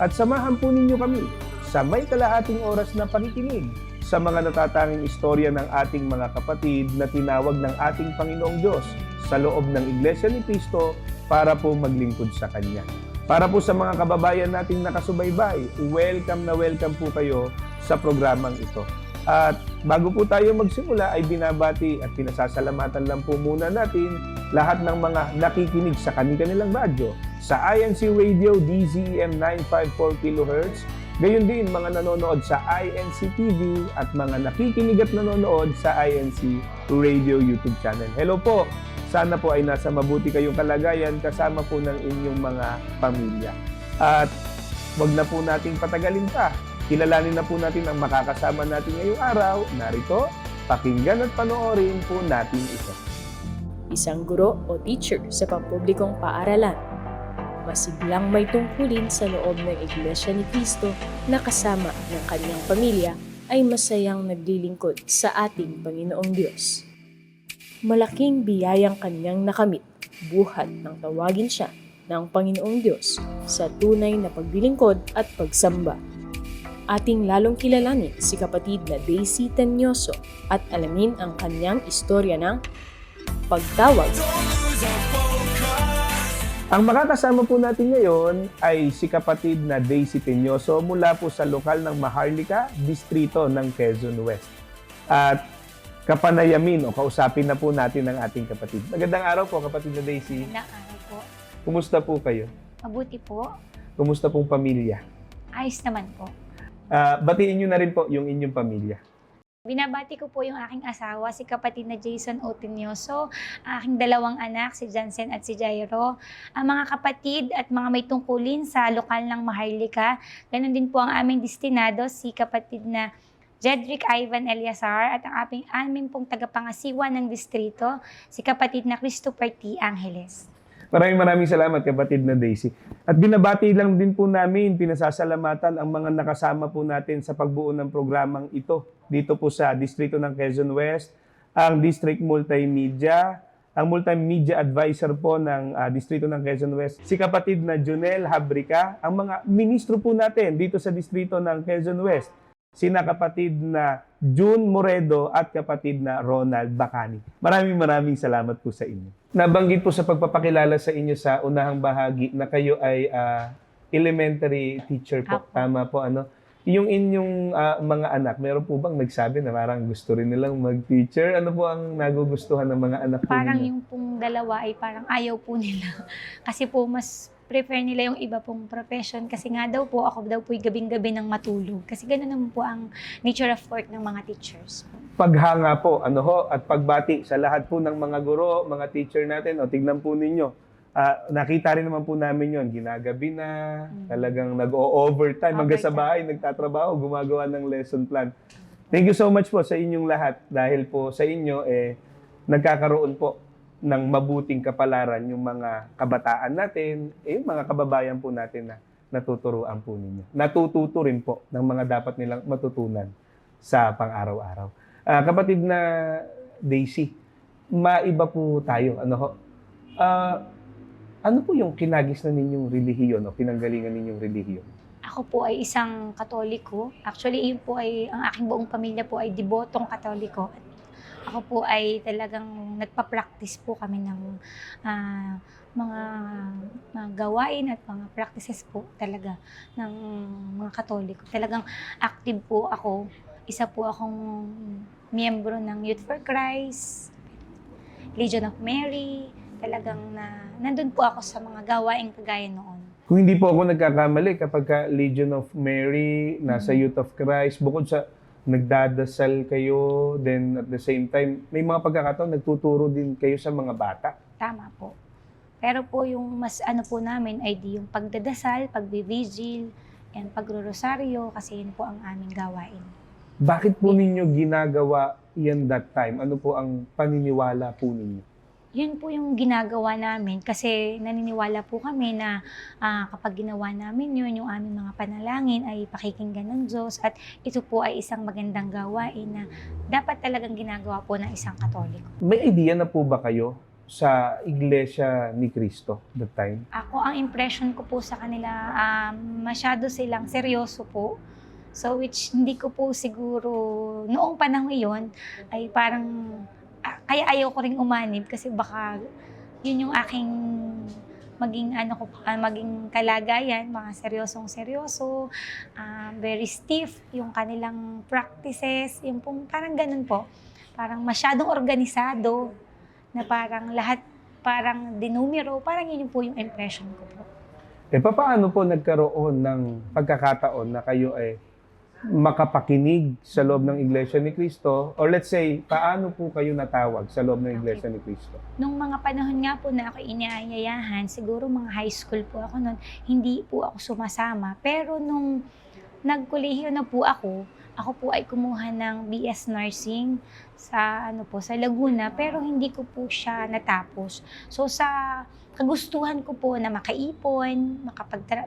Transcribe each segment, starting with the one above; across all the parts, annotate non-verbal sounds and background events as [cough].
at samahan po ninyo kami sa may kalahating oras na pakikinig sa mga natatanging istorya ng ating mga kapatid na tinawag ng ating Panginoong Diyos sa loob ng Iglesia ni Cristo para po maglingkod sa Kanya. Para po sa mga kababayan nating nakasubaybay, welcome na welcome po kayo sa programang ito. At bago po tayo magsimula ay binabati at pinasasalamatan lang po muna natin lahat ng mga nakikinig sa kanilang radyo sa INC Radio DZEM 954 kHz. Gayon din mga nanonood sa INC TV at mga nakikinig at nanonood sa INC Radio YouTube channel. Hello po! Sana po ay nasa mabuti kayong kalagayan kasama po ng inyong mga pamilya. At wag na po nating patagalin pa. Kilalanin na po natin ang makakasama natin ngayong araw. Narito, pakinggan at panoorin po natin ito. isang guro o teacher sa pampublikong paaralan. Masiglang may tungkulin sa loob ng Iglesia ni Cristo na kasama ng kanyang pamilya ay masayang naglilingkod sa ating Panginoong Diyos. Malaking biyayang kanyang nakamit, buhat ng tawagin siya ng Panginoong Diyos sa tunay na paglilingkod at pagsamba. Ating lalong kilalanin si kapatid na Daisy Tanyoso at alamin ang kanyang istorya ng pagtawag Ang makakasama po natin ngayon ay si kapatid na Daisy Peñoso mula po sa lokal ng Maharlika, distrito ng Quezon West. At kapanayamin o kausapin na po natin ang ating kapatid. Magandang araw po kapatid na Daisy. Magandang araw po. Kumusta po kayo? Mabuti po. Kumusta pong pamilya? Ayos naman po. Ah, batiin nyo na rin po yung inyong pamilya. Binabati ko po yung aking asawa, si kapatid na Jason Otinioso, aking dalawang anak, si Jansen at si Jairo, ang mga kapatid at mga may tungkulin sa lokal ng Maharlika. Ganon din po ang aming destinado, si kapatid na Jedrick Ivan Eliazar at ang aming, aming pong tagapangasiwa ng distrito, si kapatid na Christopher T. Angeles. Maraming maraming salamat kapatid na Daisy. At binabati lang din po namin, pinasasalamatan ang mga nakasama po natin sa pagbuo ng programang ito dito po sa Distrito ng Quezon West, ang District Multimedia, ang Multimedia Advisor po ng ah, Distrito ng Quezon West, si kapatid na Junel Habrica, ang mga ministro po natin dito sa Distrito ng Quezon West, sina kapatid na June Moredo at kapatid na Ronald Bacani. Maraming maraming salamat po sa inyo. Nabanggit po sa pagpapakilala sa inyo sa unahang bahagi na kayo ay ah, elementary teacher po. Apo. Tama po ano? Yung inyong ah, mga anak, meron po bang nagsabi na parang gusto rin nilang mag-teacher? Ano po ang nagugustuhan ng mga anak po Parang ninyo? yung pong dalawa ay parang ayaw po nila. [laughs] Kasi po mas prefer nila yung iba pong profession kasi nga daw po ako daw po gabing-gabi ng matulog. Kasi ganoon naman po ang nature of work ng mga teachers. Paghanga po, ano ho, at pagbati sa lahat po ng mga guro, mga teacher natin, o tignan po ninyo. Ah, nakita rin naman po namin yon ginagabi na, Mm. talagang nag-o-overtime, hanggang sa bahay, nagtatrabaho, gumagawa ng lesson plan. Thank you so much po sa inyong lahat dahil po sa inyo, eh, nagkakaroon po ng mabuting kapalaran yung mga kabataan natin, eh, yung mga kababayan po natin na natuturuan po ninyo. Natututo rin po ng mga dapat nilang matutunan sa pang-araw-araw. Ah, kapatid na Daisy, maiba po tayo. Ano ho? Ah, ano po yung kinagis na ninyong relihiyon o pinanggalingan ninyong relihiyon? Ako po ay isang katoliko. Actually, yun po ay, ang aking buong pamilya po ay debotong katoliko. At ako po ay talagang nagpa-practice po kami ng ah, mga, mga gawain at mga practices po talaga ng mga katoliko. Talagang active po ako. Isa po akong miyembro ng Youth for Christ, Legion of Mary. Talagang na, nandun po ako sa mga gawaing kagaya noon. Kung hindi po ako nagkakamali, kapag ka Legion of Mary, nasa Mhm. Youth of Christ, bukod sa nagdadasal kayo, then at the same time, may mga pagkakataon, nagtuturo din kayo sa mga bata. Tama po. Pero po yung mas ano po namin ay di yung pagdadasal, pagbibigil, yan, pagrorosaryo, kasi yun po ang aming gawain. Bakit po ninyo ginagawa yan that time? Ano po ang paniniwala po ninyo? Yun po yung ginagawa namin kasi naniniwala po kami na ah, kapag ginawa namin yun, yung aming mga panalangin ay pakikinggan ng Diyos at ito po ay isang magandang gawain na dapat talagang ginagawa po ng isang katoliko. May idea na po ba kayo sa Iglesia ni Cristo that time? Ako, ang impression ko po sa kanila, um, masyado silang seryoso po. So, which hindi ko po siguro, noong panahon iyon, ay parang, ah, kaya ayaw ko ring umanib kasi baka yun yung aking maging ano ko ah, maging kalagayan mga seryosong seryoso ah, very stiff yung kanilang practices yung pong parang ganun po parang masyadong organisado na parang lahat parang dinumero, parang yun po yung impression ko po. Eh, paano po nagkaroon ng pagkakataon na kayo ay makapakinig sa loob ng Iglesia ni Cristo? Or let's say, paano po kayo natawag sa loob ng Iglesia ni Cristo? Nung mga panahon nga po na ako inaanyayahan, siguro mga high school po ako noon, hindi po ako sumasama. Pero nung nagkolehiyo na po ako, ako po ay kumuha ng BS Nursing sa ano po sa Laguna pero hindi ko po siya natapos. So sa kagustuhan ko po na makaipon,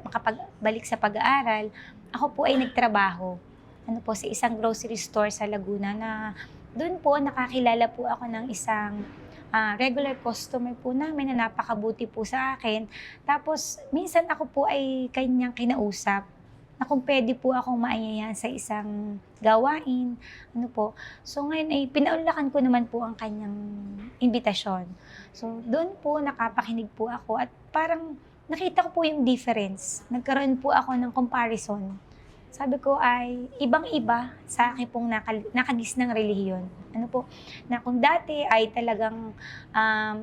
makapagbalik sa pag-aaral, ako po ay nagtrabaho. Ano po sa isang grocery store sa Laguna na doon po nakakilala po ako ng isang ah, regular customer po namin na napakabuti po sa akin. Tapos minsan ako po ay kanyang kinausap na kung pwede po akong maanyayan sa isang gawain, ano po. So ngayon ay pinaunlakan ko naman po ang kanyang imbitasyon. So doon po nakapakinig po ako at parang nakita ko po yung difference. Nagkaroon po ako ng comparison. Sabi ko ay ibang-iba sa akin pong nakal- nakagis ng relihiyon. Ano po, na kung dati ay talagang um,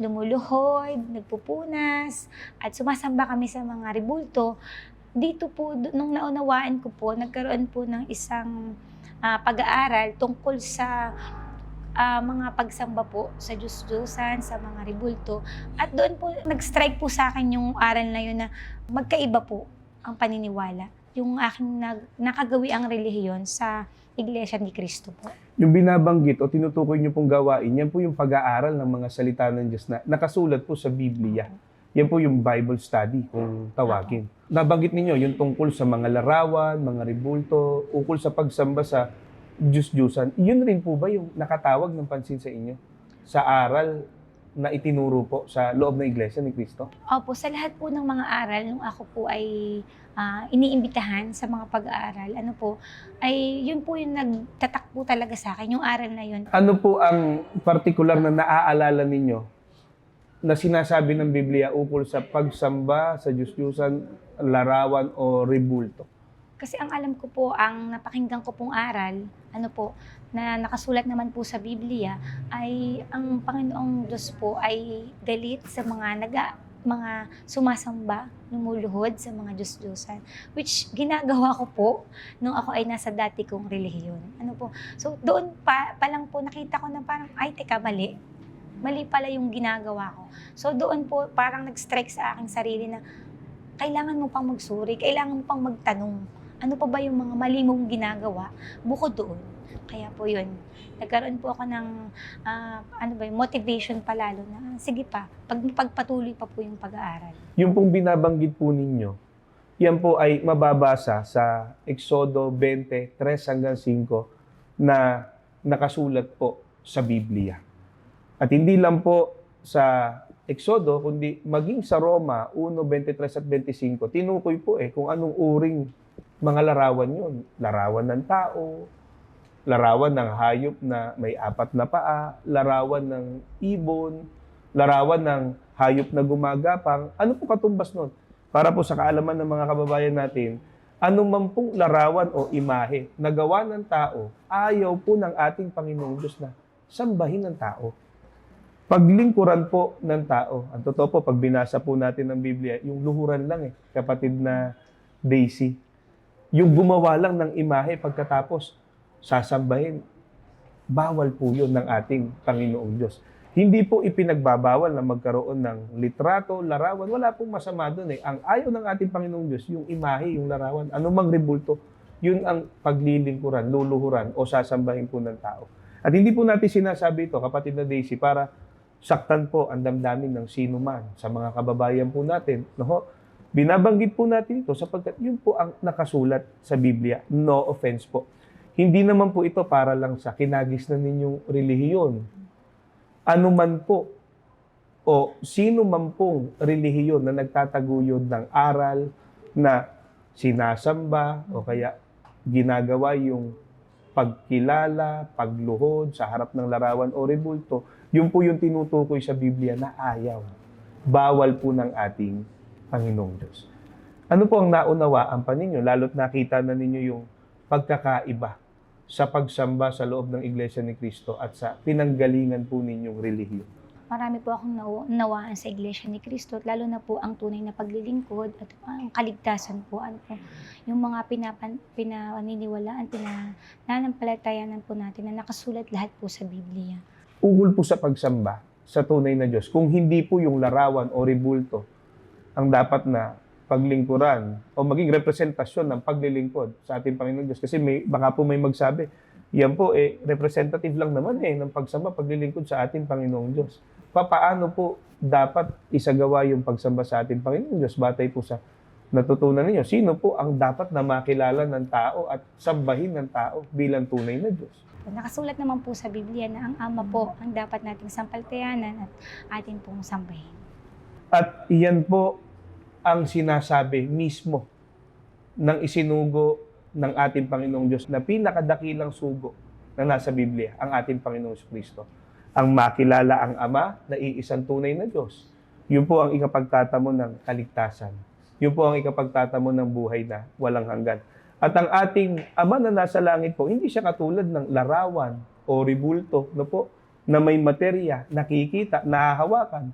lumuluhod, nagpupunas, at sumasamba kami sa mga ribulto, dito po, nung naunawaan ko po, nagkaroon po ng isang ah, pag-aaral tungkol sa ah, mga pagsamba po sa Diyos-Diyosan, sa mga ribulto. At doon po, nag-strike po sa akin yung aral na yun na magkaiba po ang paniniwala. Yung aking nag, nakagawi ang relihiyon sa Iglesia ni Cristo po. Yung binabanggit o tinutukoy niyo pong gawain, yan po yung pag-aaral ng mga salita ng Diyos na nakasulat po sa Biblia. Yan po yung Bible study kung tawagin. Nabanggit ninyo yung tungkol sa mga larawan, mga ribulto, ukol sa pagsamba sa Diyos-Diyusan. Yun rin po ba yung nakatawag ng pansin sa inyo? Sa aral na itinuro po sa loob ng Iglesia ni Cristo? Opo, sa lahat po ng mga aral, nung ako po ay ah, iniimbitahan sa mga pag-aaral, ano po, ay yun po yung nagtatak po talaga sa akin, yung aral na yun. Ano po ang partikular na naaalala ninyo na sinasabi ng Biblia ukol sa pagsamba sa Diyos-Diyusan, larawan o ribulto? Kasi ang alam ko po, ang napakinggan ko pong aral, ano po, na nakasulat naman po sa Biblia, ay ang Panginoong Diyos po ay galit sa mga naga, mga sumasamba, lumuluhod sa mga Diyos-Diyosan. Which ginagawa ko po nung ako ay nasa dati kong relihiyon. Ano po? So doon pa, pa lang po nakita ko na parang, ay teka, mali. Mali pala yung ginagawa ko. So doon po parang nag-strike sa aking sarili na kailangan mo pang magsuri, kailangan mo pang magtanong. Ano pa ba yung mga mali mong ginagawa bukod doon? Kaya po yun, nagkaroon po ako ng ah, ano ba, motivation pa lalo na ah, sige pa, pag, pagpatuloy pa po yung pag-aaral. Yung pong binabanggit po ninyo, yan po ay mababasa sa Exodo 20, 3 hanggang 5 na nakasulat po sa Biblia. At hindi lang po sa Exodo, kundi maging sa Roma 1, 23 at 25, tinukoy po eh kung anong uring mga larawan yun. Larawan ng tao, larawan ng hayop na may apat na paa, larawan ng ibon, larawan ng hayop na gumagapang. Ano po katumbas nun? Para po sa kaalaman ng mga kababayan natin, anumang pong larawan o imahe na gawa ng tao, ayaw po ng ating Panginoong Diyos na sambahin ng tao. Paglingkuran po ng tao. Ang totoo po, pag binasa po natin ng Biblia, yung luhuran lang eh, kapatid na Daisy. Yung gumawa lang ng imahe pagkatapos, sasambahin. Bawal po yun ng ating Panginoong Diyos. Hindi po ipinagbabawal na magkaroon ng litrato, larawan. Wala pong masama doon eh. Ang ayaw ng ating Panginoong Diyos, yung imahe, yung larawan, anumang rebulto, yun ang paglilingkuran, luluhuran o sasambahin po ng tao. At hindi po natin sinasabi ito, kapatid na Daisy, para saktan po ang damdamin ng sino man sa mga kababayan po natin. No? Binabanggit po natin ito sapagkat yun po ang nakasulat sa Biblia. No offense po. Hindi naman po ito para lang sa kinagis na ninyong relihiyon. Ano man po o sino man pong relihiyon na nagtataguyod ng aral na sinasamba o kaya ginagawa yung pagkilala, pagluhod sa harap ng larawan o rebulto, yun po yung tinutukoy sa Biblia na ayaw. Bawal po ng ating Panginoong Diyos. Ano po ang naunawaan pa ninyo? Lalo't nakita na ninyo yung pagkakaiba sa pagsamba sa loob ng Iglesia ni Cristo at sa pinanggalingan po ninyong relihiyon. Marami po akong nawaan sa Iglesia ni Cristo, at lalo na po ang tunay na paglilingkod at ang kaligtasan po. Ano po, yung mga pinapan, pinaniniwalaan, pinananampalatayanan po natin na nakasulat lahat po sa Biblia. Ukol po sa pagsamba sa tunay na Diyos. Kung hindi po yung larawan o rebulto ang dapat na paglingkuran o maging representasyon ng paglilingkod sa ating Panginoon Diyos. Kasi may, baka po may magsabi, yan po eh, representative lang naman eh ng pagsamba, paglilingkod sa ating Panginoong Diyos. Papaano po dapat isagawa yung pagsamba sa ating Panginoong Diyos batay po sa natutunan ninyo? Sino po ang dapat na makilala ng tao at sambahin ng tao bilang tunay na Diyos? Nakasulat naman po sa Biblia na ang Ama po ang dapat nating sampaltayanan at atin pong sambahin. At iyan po ang sinasabi mismo ng isinugo ng ating Panginoong Diyos na pinakadakilang sugo na nasa Biblia, ang ating Panginoong Kristo. Ang makilala ang Ama na iisang tunay na Diyos. Yun po ang ikapagtatamo ng kaligtasan. Yun po ang ikapagtatamo ng buhay na walang hanggan. At ang ating Ama na nasa langit po, hindi siya katulad ng larawan o ribulto no po, na may materya, nakikita, nahahawakan.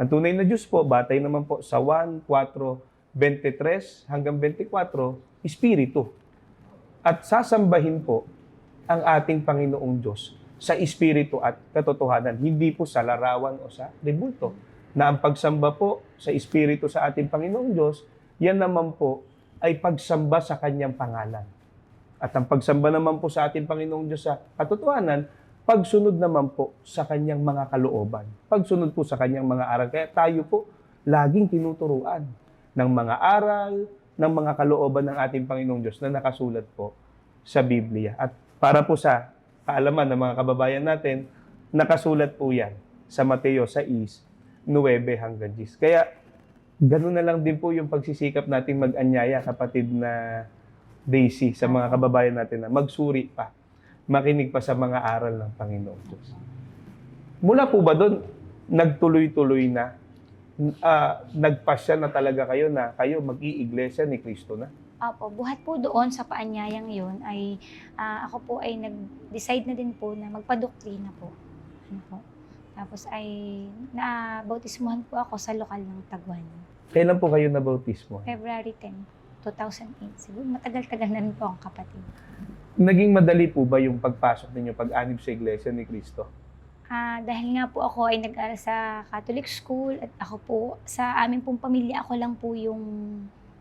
Ang tunay na Diyos po, batay naman po sa 1, 4, 23 hanggang 24, Espiritu. At sasambahin po ang ating Panginoong Diyos sa Espiritu at katotohanan, hindi po sa larawan o sa rebulto. Na ang pagsamba po sa Espiritu sa ating Panginoong Diyos, yan naman po ay pagsamba sa Kanyang pangalan. At ang pagsamba naman po sa ating Panginoong Diyos sa katotohanan, pagsunod naman po sa kanyang mga kalooban. Pagsunod po sa kanyang mga aral. Kaya tayo po laging tinuturuan ng mga aral, ng mga kalooban ng ating Panginoong Diyos na nakasulat po sa Biblia. At para po sa kaalaman ng mga kababayan natin, nakasulat po yan sa Mateo 6, 9 hanggang 10. Kaya ganun na lang din po yung pagsisikap nating mag-anyaya, kapatid na Daisy, sa mga kababayan natin na magsuri pa makinig pa sa mga aral ng Panginoong Diyos. Mula po ba doon, nagtuloy-tuloy na, ah, nagpasya na talaga kayo na kayo mag-iiglesia ni Kristo na? Opo, buhat po doon sa paanyayang yun ay ah, ako po ay nag-decide na din po na magpadoktrina po. Ano po. Tapos ay na-bautismuhan po ako sa lokal ng Taguan. Kailan po kayo nabautismo? February 10, 2008. Siguro matagal-tagal na rin po ang kapatid. Naging madali po ba yung pagpasok ninyo pag-anib sa iglesia ni Kristo? Ah, dahil nga po ako ay nag-aral sa Catholic school at ako po sa aming pong pamilya ako lang po yung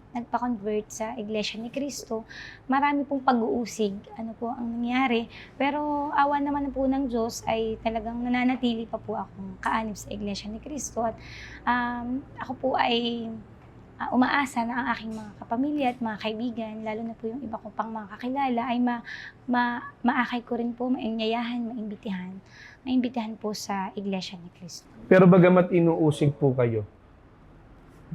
nagpa-convert sa Iglesia ni Cristo. Marami pong pag-uusig, ano po ang nangyari. Pero awa naman po ng Diyos ay talagang nananatili pa po akong kaanib sa Iglesia ni Cristo. At um, ako po ay ah, umaasa na ang aking mga kapamilya at mga kaibigan, lalo na po yung iba kong pang mga kakilala, ay ma, ma, maakay ko rin po, mainyayahan, maimbitihan, maimbitihan po sa Iglesia ni Cristo. Pero bagamat inuusig po kayo,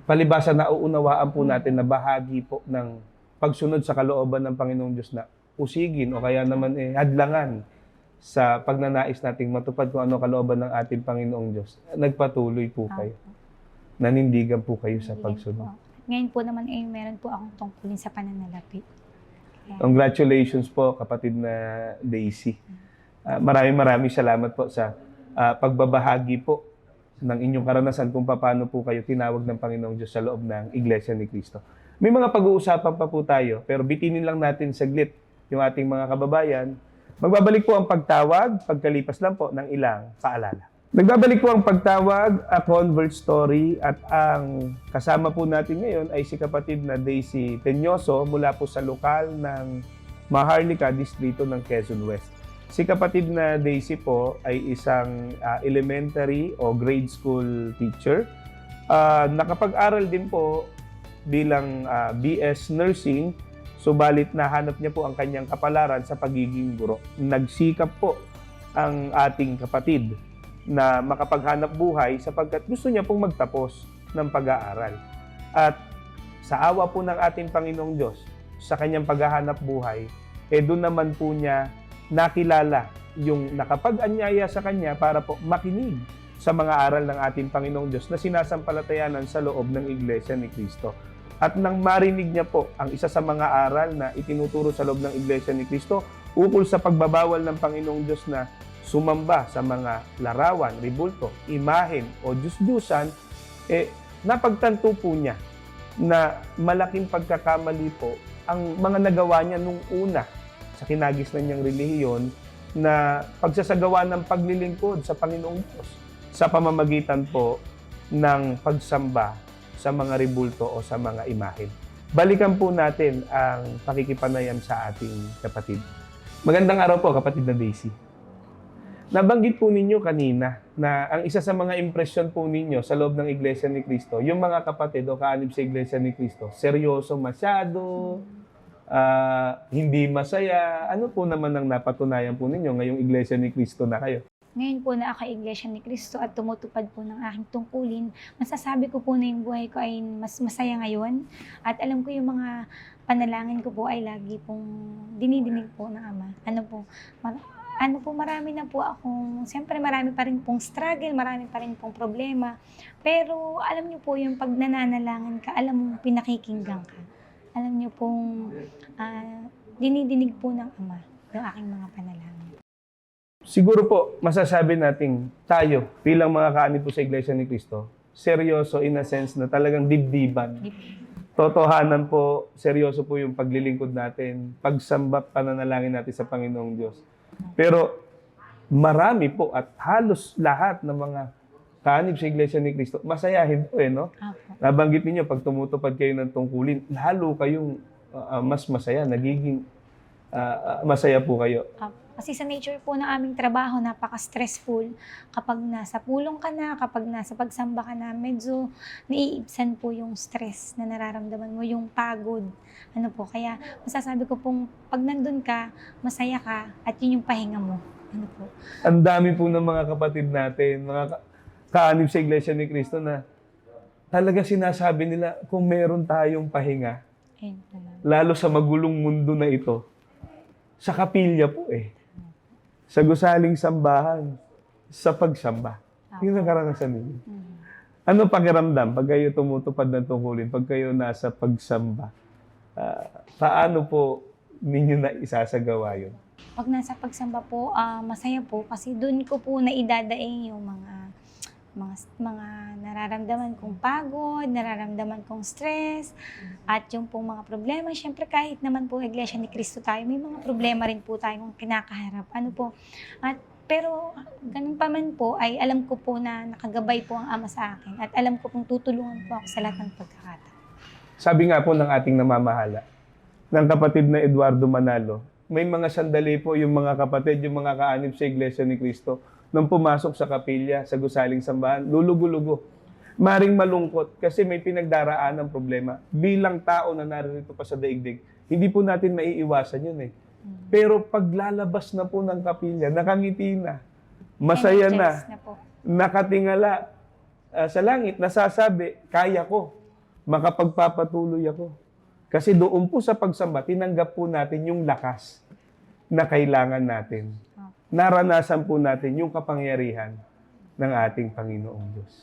palibasa na uunawaan po natin na bahagi po ng pagsunod sa kalooban ng Panginoong Diyos na usigin o kaya naman eh, hadlangan sa pagnanais nating matupad kung ano kalooban ng ating Panginoong Diyos. Nagpatuloy po kayo. Nanindigan po kayo sa pagsunod. Ngayon po naman ay meron po akong tungkulin sa pananalapi. Kaya, Congratulations po kapatid na Daisy. Ah, maraming maraming salamat po sa ah, pagbabahagi po ng inyong karanasan kung paano po kayo tinawag ng Panginoong Diyos sa loob ng Iglesia ni Cristo. May mga pag-uusapan pa po tayo, pero bitinin lang natin saglit yung ating mga kababayan. Magbabalik po ang pagtawag, pagkalipas lang po ng ilang paalala. Nagbabalik po ang pagtawag, a convert story at ang kasama po natin ngayon ay si kapatid na Daisy Tenyoso mula po sa lokal ng Maharlika, distrito ng Quezon West. Si kapatid na Daisy po ay isang ah, elementary o grade school teacher. Ah, nakapag-aral din po bilang ah, BS Nursing, subalit nahanap niya po ang kanyang kapalaran sa pagiging guro. Nagsikap po ang ating kapatid na makapaghanap buhay sapagkat gusto niya pong magtapos ng pag-aaral. At sa awa po ng ating Panginoong Diyos, sa kanyang paghahanap buhay, eh doon naman po niya nakilala yung nakapag-anyaya sa kanya para po makinig sa mga aral ng ating Panginoong Diyos na sinasampalatayanan sa loob ng Iglesia ni Cristo. At nang marinig niya po ang isa sa mga aral na itinuturo sa loob ng Iglesia ni Cristo ukol sa pagbabawal ng Panginoong Diyos na sumamba sa mga larawan, ribulto, imahen o Diyos-Diyusan, eh, napagtanto po niya na malaking pagkakamali po ang mga nagawa niya nung una sa kinagis na niyang relihiyon na pagsasagawa ng paglilingkod sa Panginoong Diyos sa pamamagitan po ng pagsamba sa mga ribulto o sa mga imahen. Balikan po natin ang pakikipanayam sa ating kapatid. Magandang araw po, kapatid na Daisy. Nabanggit po ninyo kanina na ang isa sa mga impresyon po ninyo sa loob ng Iglesia ni Cristo, yung mga kapatid o kaanib sa Iglesia ni Cristo, seryoso masyado, ah, hindi masaya. Ano po naman ang napatunayan po ninyo ngayong Iglesia ni Cristo na kayo? Ngayon po na ako Iglesia ni Cristo at tumutupad po ng aking tungkulin, masasabi ko po na yung buhay ko ay mas masaya ngayon. At alam ko yung mga panalangin ko po ay lagi pong dinidinig po ng Ama. Ano po, ano po, marami na po akong, siyempre marami pa rin pong struggle, marami pa rin pong problema. Pero alam niyo po, yung pag nananalangin ka, alam mo, pinakikinggan ka. Alam niyo pong ah, dinidinig po ng Ama yung aking mga panalangin. Siguro po, masasabi nating tayo bilang mga kaanib po sa Iglesia ni Cristo, seryoso in a sense na talagang dibdiban. Totohanan po, seryoso po yung paglilingkod natin, pagsamba, pananalangin natin sa Panginoong Diyos. Pero marami po at halos lahat ng mga kaanib sa Iglesia ni Cristo, masayahin po eh, no? Apo. Nabanggit ninyo, pag tumutupad kayo ng tungkulin, lalo kayong uh, mas masaya, nagiging uh, masaya po kayo. Apo. Kasi sa nature po ng aming trabaho, napaka-stressful. Kapag nasa pulong ka na, kapag nasa pagsamba ka na, medyo naiibsan po yung stress na nararamdaman mo, yung pagod. Ano po, kaya masasabi ko pong pag nandun ka, masaya ka, at yun yung pahinga mo. Ano po. Ang dami po ng mga kapatid natin, mga ka- kaanib sa Iglesia ni Cristo na talaga sinasabi nila kung meron tayong pahinga, lalo sa magulong mundo na ito, sa kapilya po eh. Sa gusaling sambahan, sa pagsamba. Yun ang karanasan ninyo. Mhm. Ano pakiramdam pag kayo tumutupad ng tungkulin, pag kayo nasa pagsamba? Ah, paano po ninyo na isasagawa yun? Pag nasa pagsamba po, ah, masaya po kasi doon ko po naidadaing yung mga mga mga nararamdaman kong pagod, nararamdaman kong stress, at yung pong mga problema. Siyempre, kahit naman po Iglesia ni Cristo tayo, may mga problema rin po tayong kinakaharap. Ano po? At pero ganun pa man po, ay alam ko po na nakagabay po ang Ama sa akin at alam ko pong tutulungan po ako sa lahat ng pagkakataon. Sabi nga po ng ating namamahala, ng kapatid na Eduardo Manalo, may mga sandali po yung mga kapatid, yung mga kaanib sa Iglesia ni Cristo, nung pumasok sa kapilya, sa gusaling sambahan, lulugo-lugo. Maring malungkot kasi may pinagdaraan ng problema. Bilang tao na narito pa sa daigdig, hindi po natin maiiwasan yun eh. Pero paglalabas na po ng kapilya, nakangiti na, masaya na, na nakatingala ah, sa langit, nasasabi, kaya ko, makapagpapatuloy ako. Kasi doon po sa pagsamba, tinanggap po natin yung lakas na kailangan natin. Naranasan po natin yung kapangyarihan ng ating Panginoong Diyos.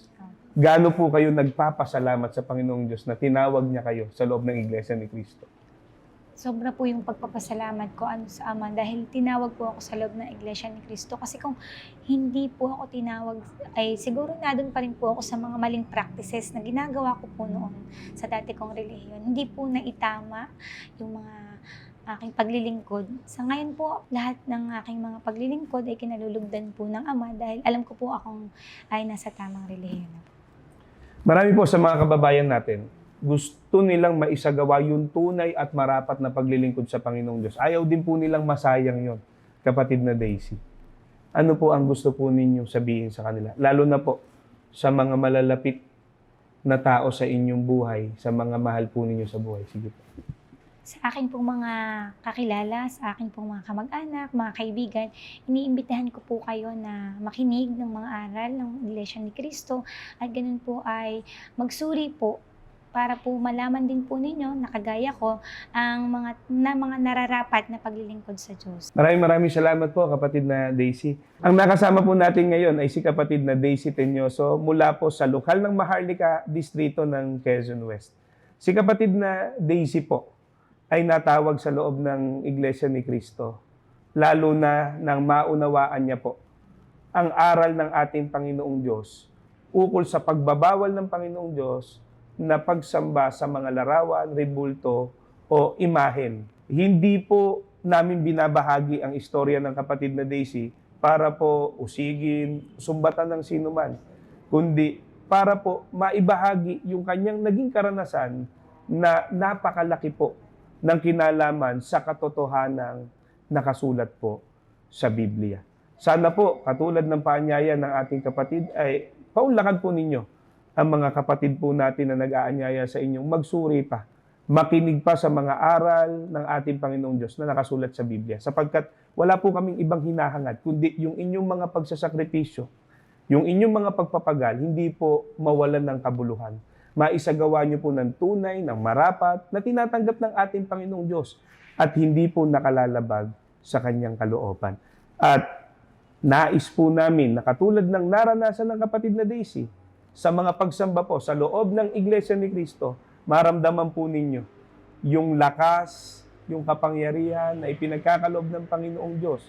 Gaano po kayo nagpapasalamat sa Panginoong Diyos na tinawag niya kayo sa loob ng Iglesia ni Cristo? Sobra po yung pagpapasalamat ko ano sa Ama dahil tinawag po ako sa loob ng Iglesia ni Cristo. Kasi kung hindi po ako tinawag, ay siguro na doon pa rin po ako sa mga maling practices na ginagawa ko po noon sa dati kong relihiyon. Hindi po naitama yung mga aking paglilingkod. Sa ngayon po, lahat ng aking mga paglilingkod ay kinalulugdan po ng Ama dahil alam ko po akong ay nasa tamang relihiyon. Marami po sa mga kababayan natin, gusto nilang maisagawa yung tunay at marapat na paglilingkod sa Panginoong Diyos. Ayaw din po nilang masayang yon, kapatid na Daisy. Ano po ang gusto po ninyo sabihin sa kanila? Lalo na po sa mga malalapit na tao sa inyong buhay, sa mga mahal po ninyo sa buhay. Sige po. Sa akin pong mga kakilala, sa akin pong mga kamag-anak, mga kaibigan, iniimbitahan ko po kayo na makinig ng mga aral ng Iglesia ni Cristo at ganun po ay magsuri po para po malaman din po ninyo, nakagaya ko, ang mga, na mga nararapat na paglilingkod sa Diyos. Maraming maraming salamat po kapatid na Daisy. Ang nakasama po natin ngayon ay si kapatid na Daisy Tenyoso mula po sa lokal ng Maharlika, distrito ng Quezon West. Si kapatid na Daisy po ay natawag sa loob ng Iglesia ni Cristo, lalo na nang maunawaan niya po ang aral ng ating Panginoong Diyos ukol sa pagbabawal ng Panginoong Diyos na pagsamba sa mga larawan, rebulto o imahen. Hindi po namin binabahagi ang istorya ng kapatid na Daisy para po usigin, sumbatan ng sinuman, kundi para po maibahagi yung kanyang naging karanasan na napakalaki po ng kinalaman sa katotohanang nakasulat po sa Biblia. Sana po, katulad ng paanyaya ng ating kapatid, ay paunlakan po ninyo ang mga kapatid po natin na nag-aanyaya sa inyong magsuri pa, makinig pa sa mga aral ng ating Panginoong Diyos na nakasulat sa Biblia. Sapagkat wala po kaming ibang hinahangad, kundi yung inyong mga pagsasakripisyo, yung inyong mga pagpapagal, hindi po mawalan ng kabuluhan. Maisagawa niyo po ng tunay, ng marapat, na tinatanggap ng ating Panginoong Diyos at hindi po nakalalabag sa kanyang kalooban. At nais po namin na katulad ng naranasan ng kapatid na Daisy, sa mga pagsamba po sa loob ng Iglesia ni Cristo, maramdaman po ninyo yung lakas, yung kapangyarihan na ipinagkakaloob ng Panginoong Diyos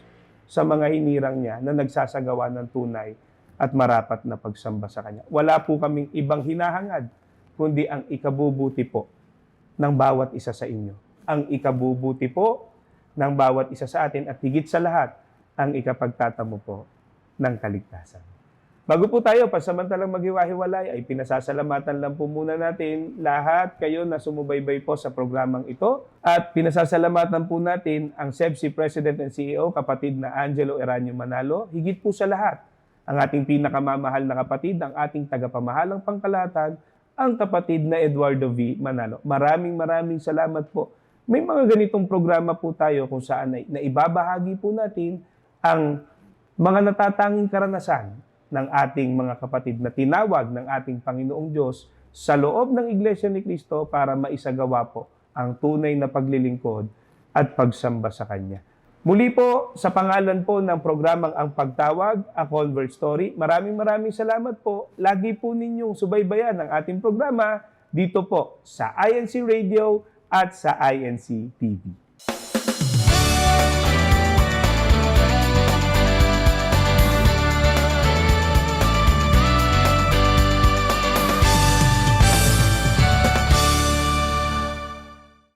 sa mga hinirang niya na nagsasagawa ng tunay at marapat na pagsamba sa Kanya. Wala po kaming ibang hinahangad, kundi ang ikabubuti po ng bawat isa sa inyo. Ang ikabubuti po ng bawat isa sa atin at higit sa lahat, ang ikapagtatamo po ng kaligtasan. Bago po tayo, pasamantalang maghiwa-hiwalay, ay pinasasalamatan lang po muna natin lahat kayo na sumubaybay po sa programang ito. At pinasasalamatan po natin ang SEBSI President and CEO, kapatid na Angelo Eranio Manalo. Higit po sa lahat, ang ating pinakamamahal na kapatid, ang ating tagapamahalang pangkalatan, ang kapatid na Eduardo V. Manalo. Maraming maraming salamat po. May mga ganitong programa po tayo kung saan na, na ibabahagi po natin ang mga natatanging karanasan ng ating mga kapatid na tinawag ng ating Panginoong Diyos sa loob ng Iglesia ni Cristo para maisagawa po ang tunay na paglilingkod at pagsamba sa Kanya. Muli po, sa pangalan po ng programang Ang Pagtawag, A Convert Story, maraming maraming salamat po. Lagi po ninyong subaybayan ang ating programa dito po sa INC Radio at sa INC TV.